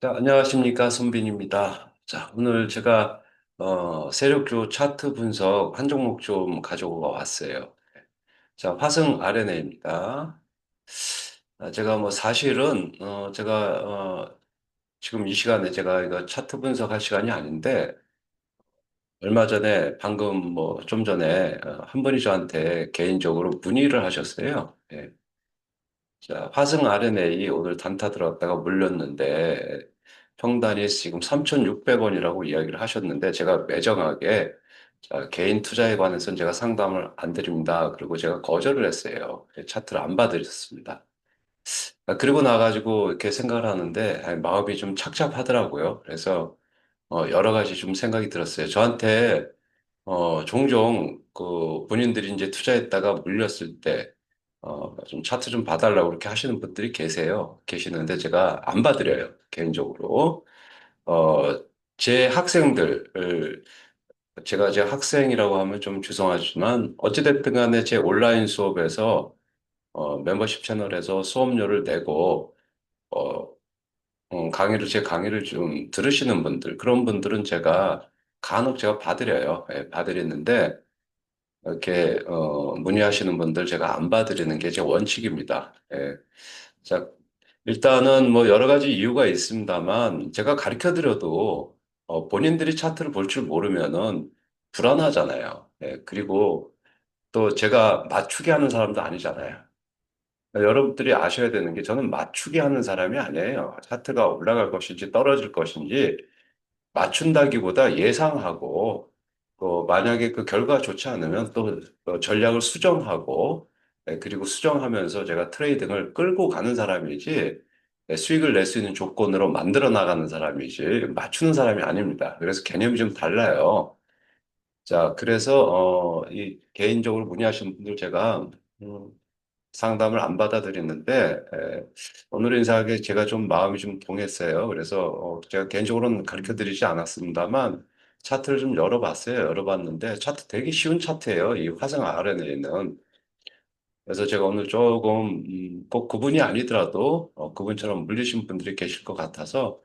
자, 안녕하십니까, 손빈입니다. 자, 오늘 제가 어, 세력주 차트 분석 한 종목 좀 가지고 왔어요. 자, 화성 RNA입니다. 아, 제가 뭐 사실은 어, 제가 어, 지금 이 시간에 제가 이거 차트 분석할 시간이 아닌데 얼마 전에 방금 뭐 좀 전에 어, 한 분이 저한테 개인적으로 문의를 하셨어요. 예. 자, 화성 RNA 오늘 단타 들어갔다가 물렸는데 평단이 지금 3,600원이라고 이야기를 하셨는데 제가 매정하게 자, 개인 투자에 관해서는 제가 상담을 안 드립니다. 그리고 제가 거절을 했어요. 차트를 안 봐드렸습니다. 아, 그리고 나가지고 이렇게 생각을 하는데 아니, 마음이 좀 착잡하더라고요. 그래서 어, 여러 가지 좀 생각이 들었어요. 저한테 어, 종종 그 본인들이 이제 투자했다가 물렸을 때 어, 좀 차트 좀 봐달라고 그렇게 하시는 분들이 계세요. 계시는데 제가 안 봐드려요. 개인적으로. 어, 제 학생들, 제가 제 학생이라고 하면 좀 죄송하지만 어찌됐든 간에 제 온라인 수업에서 어, 멤버십 채널에서 수업료를 내고 어, 음, 강의를, 제 강의를 좀 들으시는 분들, 그런 분들은 제가 간혹 제가 봐드려요. 예, 봐드리는데 이렇게 어, 문의하시는 분들 제가 안 봐드리는 게 제 원칙입니다. 예. 자, 일단은 뭐 여러 가지 이유가 있습니다만 제가 가르쳐 드려도 어, 본인들이 차트를 볼 줄 모르면은 불안하잖아요. 예. 그리고 또 제가 맞추게 하는 사람도 아니잖아요. 여러분들이 아셔야 되는 게 저는 맞추게 하는 사람이 아니에요. 차트가 올라갈 것인지 떨어질 것인지 맞춘다기보다 예상하고 또 만약에 그 결과가 좋지 않으면 또 어, 전략을 수정하고 예, 그리고 수정하면서 제가 트레이딩을 끌고 가는 사람이지 예, 수익을 낼 수 있는 조건으로 만들어 나가는 사람이지 맞추는 사람이 아닙니다. 그래서 개념이 좀 달라요. 자, 그래서 어, 이 개인적으로 문의하시는 분들 제가 음, 상담을 안 받아들이는데 에, 오늘 인사하게 제가 좀 마음이 좀 동했어요. 그래서 어, 제가 개인적으로는 가르쳐 드리지 않았습니다만 차트를 좀 열어봤어요. 열어봤는데 차트 되게 쉬운 차트예요. 이 화성 RNA는. 그래서 제가 오늘 조금 음, 꼭 그분이 아니더라도 어, 그분처럼 물리신 분들이 계실 것 같아서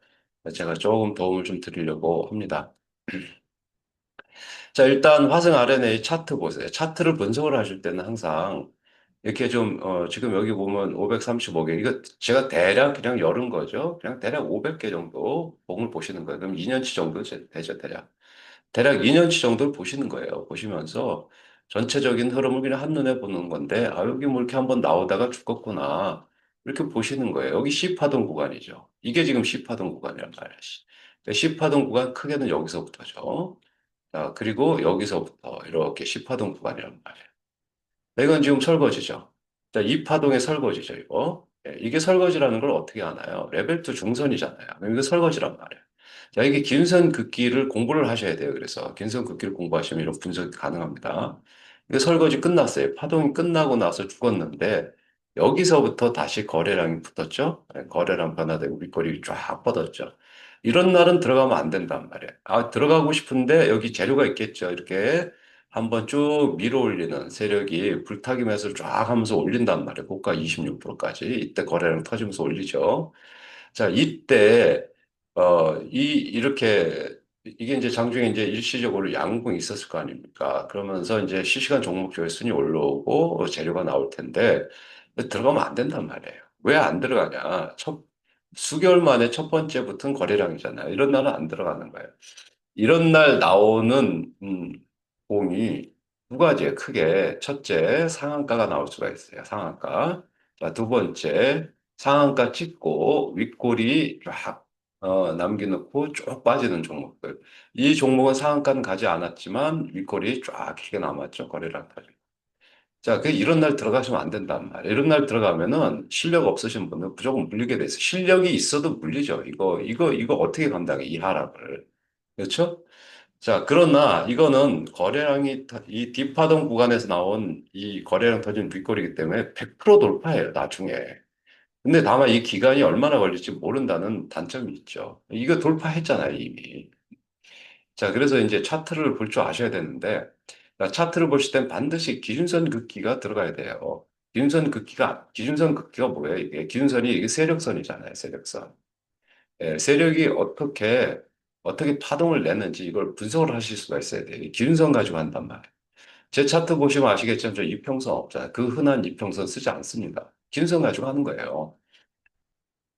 제가 조금 도움을 좀 드리려고 합니다. 자, 일단 화성 RNA 차트 보세요. 차트를 분석을 하실 때는 항상 이렇게 좀, 어, 지금 여기 보면 535개. 이거 제가 대략 그냥 열은 거죠. 그냥 대략 500개 정도 봉을 보시는 거예요. 그럼 2년치 정도 제- 되죠, 대략. 대략 2년치 정도를 보시는 거예요. 보시면서 전체적인 흐름을 그냥 한눈에 보는 건데, 아, 여기 뭐 이렇게 한번 나오다가 죽었구나. 이렇게 보시는 거예요. 여기 C파동 구간이죠. 이게 지금 C파동 구간이란 말이야. C파동 구간 크게는 여기서부터죠. 자, 그리고 여기서부터 이렇게 10파동 구간이란 말이에요. 이건 지금 설거지죠. 자, 2파동의 설거지죠, 이거. 예, 이게 설거지라는 걸 어떻게 아나요? 레벨 2 중선이잖아요. 이거 설거지란 말이에요. 자, 이게 긴선 극기를 공부를 하셔야 돼요. 그래서 긴선 극기를 공부하시면 이런 분석이 가능합니다. 이게 설거지 끝났어요. 파동이 끝나고 나서 죽었는데 여기서부터 다시 거래량이 붙었죠. 예, 거래량 변화되고 윗거리 쫙 뻗었죠. 이런 날은 들어가면 안 된단 말이에요. 아, 들어가고 싶은데 여기 재료가 있겠죠. 이렇게 한번 쭉 밀어 올리는 세력이 불타기 매수를 쫙 하면서 올린단 말이에요. 고가 26%까지. 이때 거래량 터지면서 올리죠. 자, 이때, 어, 이, 이렇게, 이게 이제 장중에 이제 일시적으로 양궁이 있었을 거 아닙니까? 그러면서 이제 실시간 종목주의 순위 올라오고 재료가 나올 텐데, 들어가면 안 된단 말이에요. 왜 안 들어가냐? 첫, 수개월 만에 첫 번째부터는 거래량이잖아요. 이런 날은 안 들어가는 거예요. 이런 날 나오는, 음, 공이 두 가지에 크게 첫째 상한가가 나올 수가 있어요. 상한가. 자, 두 번째 상한가 찍고 윗골이 쫙 어, 남겨놓고 쭉 빠지는 종목들. 이 종목은 상한가는 가지 않았지만 윗골이 쫙 길게 남았죠. 거래량 터지고. 자, 그 이런 날 들어가시면 안 된단 말이에요. 이런 날 들어가면은 실력 없으신 분은 무조건 물리게 돼 있어요. 실력이 있어도 물리죠. 이거, 이거, 이거 어떻게 감당해? 이 하락을. 그렇죠? 자, 그러나 이거는 거래량이 터- 이 딥파동 구간에서 나온 이 거래량 터진 윗골이기 때문에 100% 돌파해요, 나중에. 근데 다만 이 기간이 얼마나 걸릴지 모른다는 단점이 있죠. 이거 돌파했잖아요, 이미. 자, 그래서 이제 차트를 볼 줄 아셔야 되는데, 자, 차트를 보실 땐 반드시 기준선 긋기가 들어가야 돼요. 기준선 긋기가, 기준선 긋기가 뭐예요? 이게 기준선이 이게 세력선이잖아요, 세력선. 예, 세력이 어떻게, 어떻게 파동을 내는지 이걸 분석을 하실 수가 있어야 돼요. 이 기준선 가지고 한단 말이에요. 제 차트 보시면 아시겠지만 저 이평선 없잖아요. 그 흔한 이평선 쓰지 않습니다. 기준선 가지고 하는 거예요.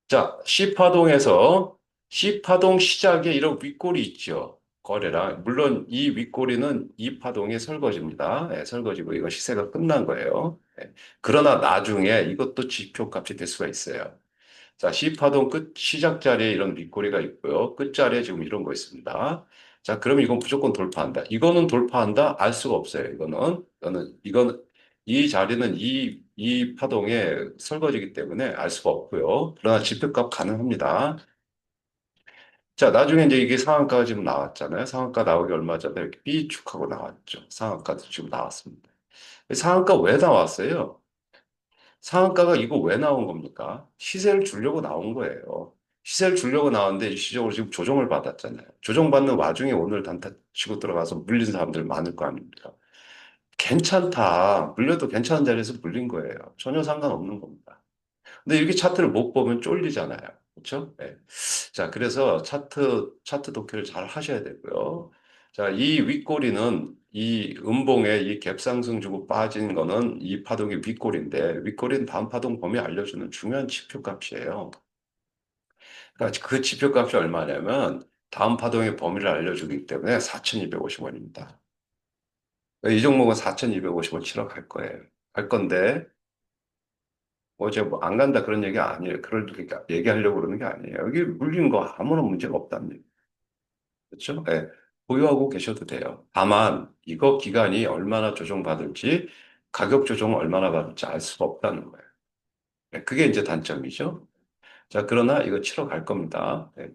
자, C파동에서 C파동 시작에 이런 윗골이 있죠. 거래량. 물론 이 윗골이는 이 파동의 설거지입니다. 예, 설거지고 이거 시세가 끝난 거예요. 예. 그러나 나중에 이것도 지표값이 될 수가 있어요. 자, C파동 끝 시작 자리에 이런 윗꼬리가 있고요. 끝자리에 지금 이런 거 있습니다. 자, 그러면 이건 무조건 돌파한다. 이거는 돌파한다? 알 수가 없어요. 이거는 이거는 이건 이 자리는 이 이 파동의 설거지이기 때문에 알 수가 없고요. 그러나 지표값 가능합니다. 자, 나중에 이제 이게 상한가가 지금 나왔잖아요. 상한가 나오기 얼마 전에 이렇게 삐축하고 나왔죠. 상한가도 지금 나왔습니다. 상한가 왜 나왔어요? 상한가가 이거 왜 나온 겁니까? 시세를 주려고 나온 거예요. 시세를 주려고 나왔는데 일시적으로 지금 조정을 받았잖아요. 조정받는 와중에 오늘 단타 치고 들어가서 물린 사람들 많을 거 아닙니까? 괜찮다. 물려도 괜찮은 자리에서 물린 거예요. 전혀 상관없는 겁니다. 근데 이렇게 차트를 못 보면 쫄리잖아요. 그렇죠? 네. 자, 그래서 차트 차트 독해를 잘 하셔야 되고요. 자, 이 윗꼬리는 이 음봉에 이 갭상승 주고 빠진 거는 이 파동의 윗꼬리인데 윗꼬리는 다음 파동 범위 알려주는 중요한 지표값이에요. 그러니까 그 지표값이 얼마냐면 다음 파동의 범위를 알려주기 때문에 4,250원입니다. 이 종목은 4,250원 치러 갈 거예요. 갈 건데 어제 뭐안 간다 그런 얘기 아니에요. 그럴 그러니까 얘기하려고 그러는 게 아니에요. 여기 물린 거 아무런 문제가 없답니다. 그렇죠? 예. 보유하고 계셔도 돼요. 다만 이거 기간이 얼마나 조정받을지 가격 조정 얼마나 받을지 알 수가 없다는 거예요. 예, 그게 이제 단점이죠. 자, 그러나 이거 치러 갈 겁니다. 예.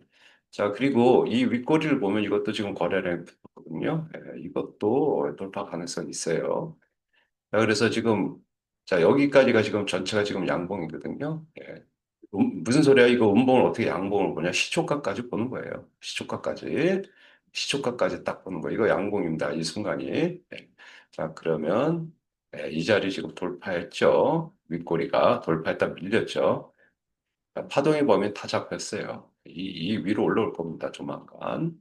자, 그리고 이 윗꼬리를 보면 이것도 지금 거래량이 붙었 거든요. 예, 이것도 돌파 가능성이 있어요. 자, 그래서 지금 자, 여기까지가 지금 전체가 지금 양봉이거든요. 예. 음, 무슨 소리야? 이거 음봉을 어떻게 양봉을 보냐? 시초가까지 보는 거예요. 시초가까지. 시초가까지 딱 보는 거예요. 이거 양봉입니다. 이 순간이. 예. 자, 그러면 예, 이 자리 지금 돌파했죠. 윗꼬리가 돌파했다 밀렸죠. 자, 파동의 범위 다 잡혔어요. 이, 이 위로 올라올 겁니다. 조만간.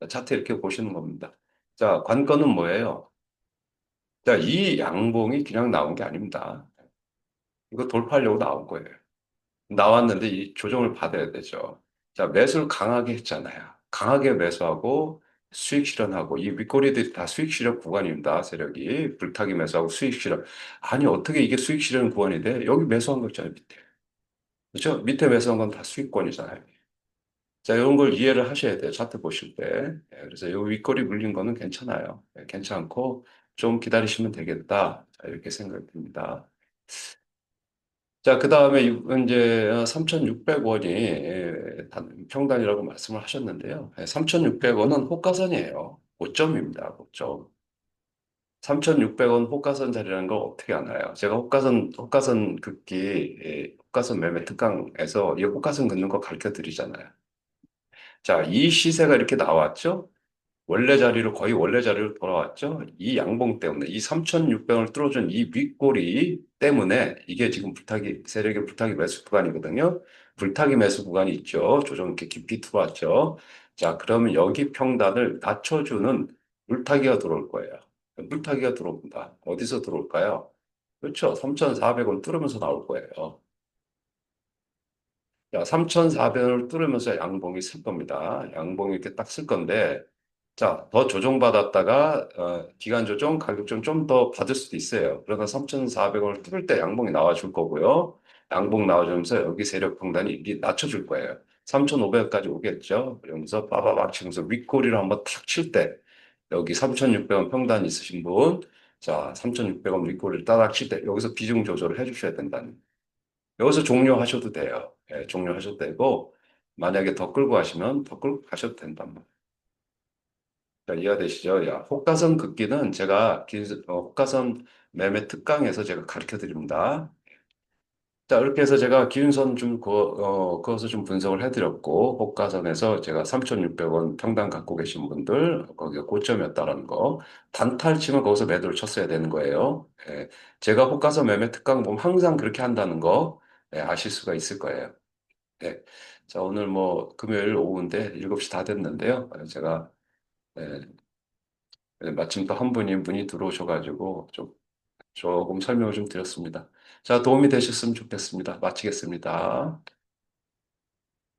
자, 차트 이렇게 보시는 겁니다. 자, 관건은 뭐예요? 자, 이 양봉이 그냥 나온 게 아닙니다. 이거 돌파하려고 나온 거예요. 나왔는데 이 조정을 받아야 되죠. 자, 매수를 강하게 했잖아요. 강하게 매수하고 수익 실현하고 이 윗꼬리들이 다 수익 실현 구간입니다. 세력이 불타기 매수하고 수익 실현. 아니 어떻게 이게 수익 실현 구간이 돼? 여기 매수한 거 있잖아요, 밑에. 그렇죠? 밑에 매수한 건 다 수익권이잖아요. 자, 이런 걸 이해를 하셔야 돼요. 차트 보실 때. 예, 그래서 이 윗꼬리 물린 거는 괜찮아요. 예, 괜찮고 좀 기다리시면 되겠다. 자, 이렇게 생각이 듭니다. 자, 그 다음에 이제 3,600원이 평단이라고 말씀을 하셨는데요. 3,600원은 호가선이에요. 고점입니다. 고점. 3,600원 호가선 자리라는 걸 어떻게 아나요? 제가 호가선, 호가선 긋기, 예, 호가선 매매 특강에서 이 호가선 긋는 거 가르쳐 드리잖아요. 자, 이 시세가 이렇게 나왔죠? 원래 자리로 거의 원래 자리로 돌아왔죠. 이 양봉 때문에 이 3,600원을 뚫어준 이 윗골이 때문에 이게 지금 불타기 세력의 불타기 매수 구간이거든요. 불타기 매수 구간이 있죠. 조정 이렇게 깊이 들어왔죠. 자, 그러면 여기 평단을 낮춰주는 물타기가 들어올 거예요. 물타기가 들어옵니다. 어디서 들어올까요? 그렇죠. 3,400원 뚫으면서 나올 거예요. 자, 3,400원을 뚫으면서 양봉이 쓸 겁니다. 양봉이 이렇게 딱 쓸 건데 자, 더 조정받았다가 어, 기간 조정, 가격 좀 좀 더 받을 수도 있어요. 그러다 3,400원을 뚫을 때 양봉이 나와줄 거고요. 양봉 나와주면서 여기 세력 평단이 이게 낮춰줄 거예요. 3,500원까지 오겠죠. 그러면서 빠바박 치면서 윗꼬리를 한번 탁 칠 때 여기 3,600원 평단 있으신 분, 자, 3,600원 윗꼬리를 따닥 칠 때 여기서 비중 조절을 해주셔야 된다는. 여기서 종료하셔도 돼요. 예, 종료하셔도 되고 만약에 더 끌고 가시면 더 끌고 가셔도 된단 말이에요. 자, 이해가 되시죠? 야, 호가선 긋기는 제가 긴, 어, 호가선 매매 특강에서 제가 가르쳐 드립니다. 자, 이렇게 해서 제가 기준선 좀, 그, 어, 그것을 좀 분석을 해드렸고, 호가선에서 제가 3,600원 평당 갖고 계신 분들, 거기가 고점이었다는 거, 단타를 치면 거기서 매도를 쳤어야 되는 거예요. 예, 제가 호가선 매매 특강 보면 항상 그렇게 한다는 거, 예, 아실 수가 있을 거예요. 네. 자, 오늘 뭐 금요일 오후인데 7시 다 됐는데요. 어, 제가 예, 예, 마침 또 한 분이 문이 들어오셔가지고 좀 조금 설명을 좀 드렸습니다. 자, 도움이 되셨으면 좋겠습니다. 마치겠습니다.